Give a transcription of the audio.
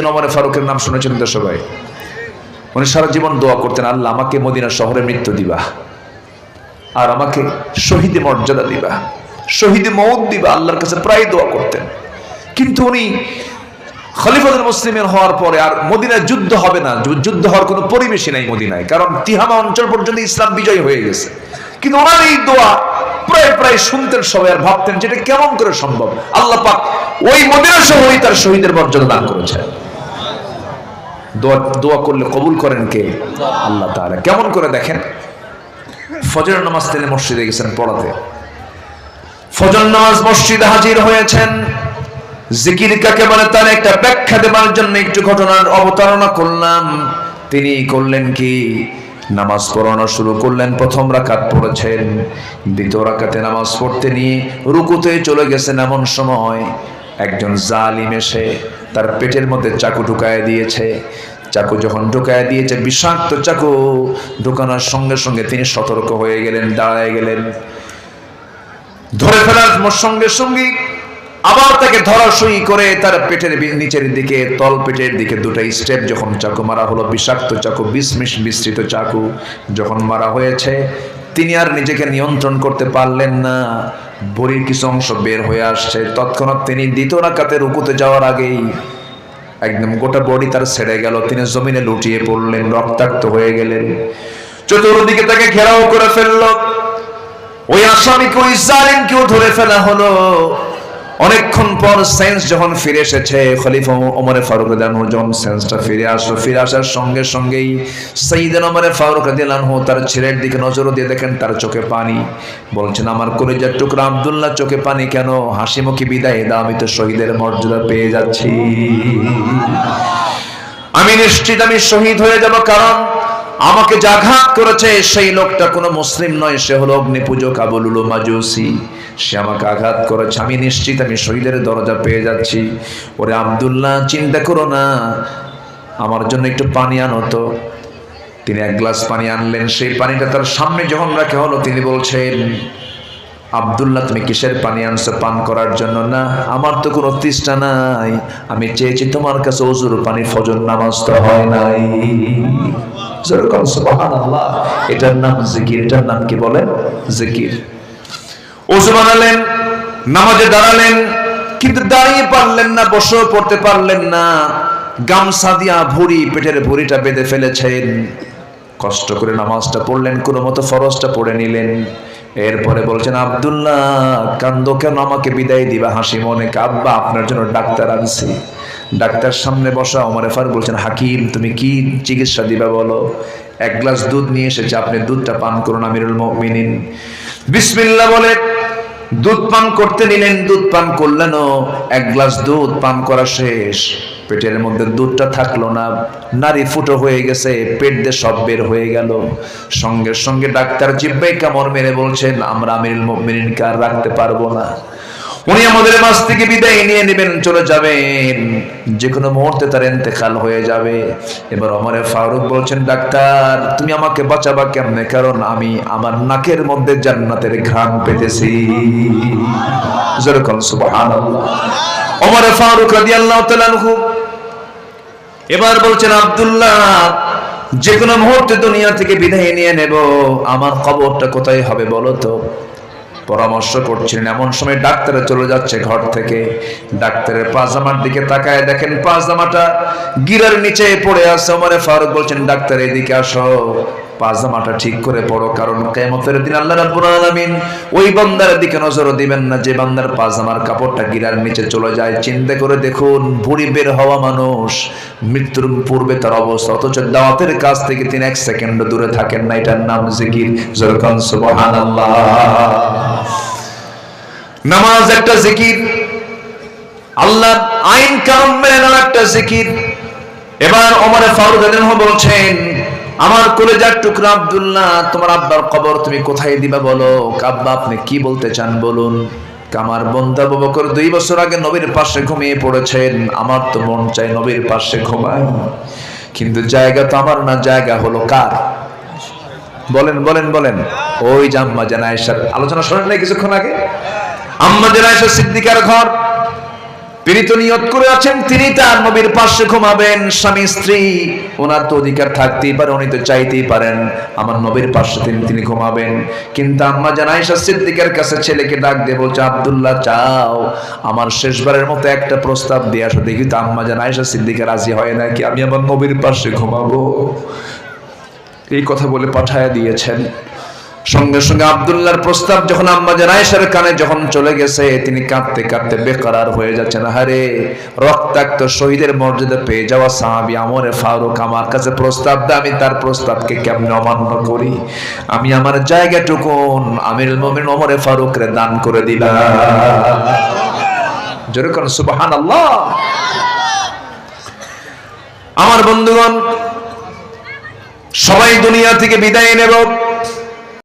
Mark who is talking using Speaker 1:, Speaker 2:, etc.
Speaker 1: সেইদিন আমার ফারুকের নাম শুনেছেন তো সবাই? উনি সারা জীবন দোয়া করতেন, আল্লাহ, আমাকে মদিনা শহরে মৃত্যু দিবা। আর আমাকে শহীদ মর্যাদা দিবা। শহীদ মৌত দিবা। আল্লাহর কাছে প্রায় দোয়া করতেন। কিন্তু উনি খলিফাতুল মুসলিমের হওয়ার পরে আর মদিনায় যুদ্ধ হবে না। যুদ্ধ হওয়ার কোনো পরিবেশই নাই মদিনায়। কারণ তিহামা অঞ্চল পর্যন্ত ইসলাম বিজয় হয়ে গেছে। কিন্তু ওনার এই দোয়া প্রায় প্রায় শুনতেন সবাই আর ভাবতেন যেটা কেমন করে সম্ভব। আল্লাহ পাক ওই মদিনা শহরেই তার শহীদের মর্যাদা দান করেছেন। দোয়া দোয়া করলে কবুল করেন কে? আল্লাহ তাআলা। কেমন করে দেখেন? ফজর নামাজ তিনি মসজিদে গেছেন পড়াতে। ফজর নামাজ মসজিদে হাজির হয়েছেন। জিকির কাকে বলে তার একটা ব্যাখ্যা দেবার জন্য একটু ঘটনার অবতারণা করলাম। তিনি করলেন কি? নামাজ পড়ানো শুরু করলেন, প্রথম রাকাত পড়েছেন। দ্বিতীয় রাকাতে নামাজ পড়তে নিয়ে রুকুতে চলে গেছেন এমন সময়। একজন জালিম এসে তার পেটের মধ্যে চাকু ঢুকায় দিয়েছে। চাকু যখন ঢুকায় দিয়েছে, বিষাক্ত চাকু ঢুকানোর সঙ্গে সঙ্গে তিনি সতর্ক হয়ে গেলেন, দাঁড়ায় গেলেন। ধরে ফেলার সঙ্গে সঙ্গে আবার তাকে ধরাশয়ী করে তার পেটের নিচের দিকে, তল পেটের দিকে দুটো স্টেপ যখন চাকু মারা হলো, বিষাক্ত চাকু বিস্মিস বিস্তৃত চাকু যখন মারা হয়েছে, তিনি আর নিজেকে নিয়ন্ত্রণ করতে পারলেন না। বড়ির কিছু অংশ বের হয়ে আসছে। তৎক্ষণাৎ তিনি দ্বিতীয় রাকাতে রুকুতে যাওয়ার আগেই একদম গোটা বডি তার ছেড়ে গেল। তিনি জমিনে লুটিয়ে পড়লেন, রক্তাক্ত হয়ে গেলেন। চতুর্দিকে তাকে ঘেরাও করে ফেলল। ওই আসামিকে, ওই জালিমকেও ধরে ফেলা হলো। অনেকক্ষণ পর সেন্স যখন ফিরে এসেছে, খলিফা ওমরে ফারুক রাদিয়াল্লাহু যখন সেন্সটা ফিরে আসলো, ফিরে আসার সঙ্গে সঙ্গেই সাইয়েদনা ওমরে ফারুক রাদিয়াল্লাহু তার ছেলের দিকে নজর দিয়ে দেখেন তার চোখে পানি। বলছেন, আমার কলিজার টুকরা আব্দুল্লাহ চোখে পানি কেন? হাসি মুখে বিদায় দাও, আমি তো শহীদের মর্যাদা পেয়ে যাচ্ছি। আমি নিশ্চিত আমি শহীদ হয়ে যাব, কারণ আমাকে যে করেছে, সেই লোকটা কোনো মুসলিম নয়, সে হলো অগ্নি পূজক আবুলুল মাজুসি। সে আমাকে আঘাত করেছে। আমি নিশ্চিত আমি শহীদের দরজা পেয়ে যাচ্ছি। ওরে আব্দুল্লাহ, চিন্তা করো না। আমার জন্য একটু পানি আনো তো। তিনি এক গ্লাস পানি আনলেন। সেই পানিটা তার সামনে যখন রাখা হলো, তিনি বলছেন, আব্দুল্লাহ, তুমি কিসের পানি আনছো পান করার জন্য? না, আমার তো কোনো তৃষ্ণা নাই। আমি চেয়েছি তোমার কাছে ওজুর পানি, ফজর নামাজ তো হয় নাই। যেরকম সুবহানাল্লাহ। এটার নাম জিকির। এটার নাম কি বলে? জিকির। ওজু বানালেন, নামাজে দাঁড়ালেন, কিন্তু দাঁড়িয়ে পারলেন না, বসেও পড়তে পারলেন না। গামছা দিয়া ভুড়ি পেটের ভুড়িটা বেঁধে ফেলেছেন। কষ্ট করে নামাজটা পড়লেন, কোনো মতো ফরজটা পড়ে নিলেন। এরপরে বলছেন, আব্দুল্লাহ, কান্দ কেন? আমাকে বিদায় দিবা, হাসি মনে কাব্বা আপনার জন্য ডাক্তার আনছি। ডাক্তার সামনে বসা ওমরে ফারুক বলছেন, হাকিম, তুমি কি চিকিৎসা দিবা বলো? এক গ্লাস দুধ নিয়ে এসেছে, আপনি দুধটা পান করুন, আমিরুল মুমিনিন। বিসমিল্লাহ বলে দুধ পান করতে নিলেন, দুধ পান করলেন এক গ্লাস দুধ পান করা শেষ। পেটের মধ্যে দুধটা থাকল না নারী ফুটো হয়ে গেছে, পেট দিয়ে সব বের হয়ে গেল। সঙ্গে সঙ্গে ডাক্তার জিব্বাই কামড় মেরে বলছেন, আমরা আমিরুল মুমিনিনকে আর রাখতে পারব না। উনি আমাদের মাছ থেকে বিদায় নিয়ে নেবেন, চলে যাবেন। যে কোনো মুহূর্তে তার এতেকাল হয়ে যাবে। এবার আমারে ফারুক বলছেন, ডাক্তার, তুমি আমাকে বাঁচাবা কেমনে? কারণ আমি আমার নাকের মধ্যে জান্নাতের ঘ্রাণ পেতেছি। যেরকম সুবহানাল্লাহ। ওমরে ফারুক রাদিয়াল্লাহু তাআলা এবার বলছেন, আব্দুল্লাহ যে কোনো মুহূর্তে দুনিয়া থেকে বিদায় নিয়ে নেব। আমার কবরটা কোথায় হবে বলো তো? পরামর্শ করছিলেন। এমন সময় ডাক্তারে চলে যাচ্ছে ঘর থেকে। ডাক্তারের পাজামার দিকে তাকায় দেখেন পাজামাটা গিরার নিচে পড়ে আছে। ওমরে ফারুক বলছেন, ডাক্তার, এদিকে আসো। পাজামাটা ঠিক করে পড়ো, কারণ কিয়ামতের দিন আল্লাহ রাব্বুল আলামিন ওই বান্দার দিকে নজর দিবেন না, যে বান্দার পাজামার কাপড়টা গিরার নিচে চলে যায়। চিন্তা করে দেখুন, বুড়ি বের হওয়া মানুষ, মৃত্যুর পূর্বে তার অবস্থা, অথচ দাওয়াতের কাছ থেকে তিনি এক সেকেন্ড দূরে থাকেন না, এটার নাম জিকির। যেরকম সুবহানাল্লাহ। নামাজ একটা জিকির আল্লাহ আইন কানুন মেনে নেওয়া একটা জিকির। এবার ওমরে ফারুক বলছেন আমার কলেজার টুকরা আব্দুল্লাহ, তোমার আব্বার কবর তুমি কোথায় দিবা বলো? কাব্বা আপনি কি বলতে চান বলুন? আমার বন্ধা বকর দুই বছর আগে নবীর পাশে ঘুমিয়ে পড়েছেন। আমার তো মন চাই নবীর পাশে ঘুমায়। কিন্তু জায়গা তো আমার না, জায়গা হলো কার? বলেন বলেন বলেন। ওই যে আম্মা জানা আলোচনা শোনেন নাই কিছুক্ষণ আগে? আম্মা জানা সিদ্দিকার ঘর। পীড়িত নিয়ত করে আছেন, তিনি তার নবীর পাশে ঘুমাবেন। স্বামী, স্ত্রী, ওনার তো অধিকার থাকতেই পারে, উনি তো চাইতেই পারেন। আমার নবীর পাশে তিনি তিনি ঘুমাবেন। কিন্তু আম্মা জান সিদ্দিকের কাছে ছেলেকে ডাক দিয়ে বলছে, আব্দুল্লাহ, চাও। আমার শেষবারের মতো একটা প্রস্তাব দিয়ে আসো। দেখি তো আম্মা জান আয়েশা সিদ্দিকে রাজি হয় নাকি? আমি আমার নবীর পাশে ঘুমাবো। এই কথা বলে পাঠায় দিয়েছেন। সঙ্গে সঙ্গে আব্দুল্লাহর প্রস্তাব যখন আম্মা জানাইশার কানে যখন চলে গেছে, তিনি কাঁদতে কাঁদতে বেকারার হয়ে যাচ্ছেন। হারে রক্তাক্ত শহীদের মর্যাদা পেয়ে যাওয়া সাহাবি আমরে ফারুক আমার কাছে প্রস্তাব দেয়, আমি তার প্রস্তাবকে কেমন অমান্য করি? আমি আমার জায়গাটুকুন আমির মমিন ওমরে ফারুকরে দান করে দিলাম। জোরে সুবহান আল্লাহ আমার বন্ধুগণ, সবাই দুনিয়া থেকে বিদায় নেব।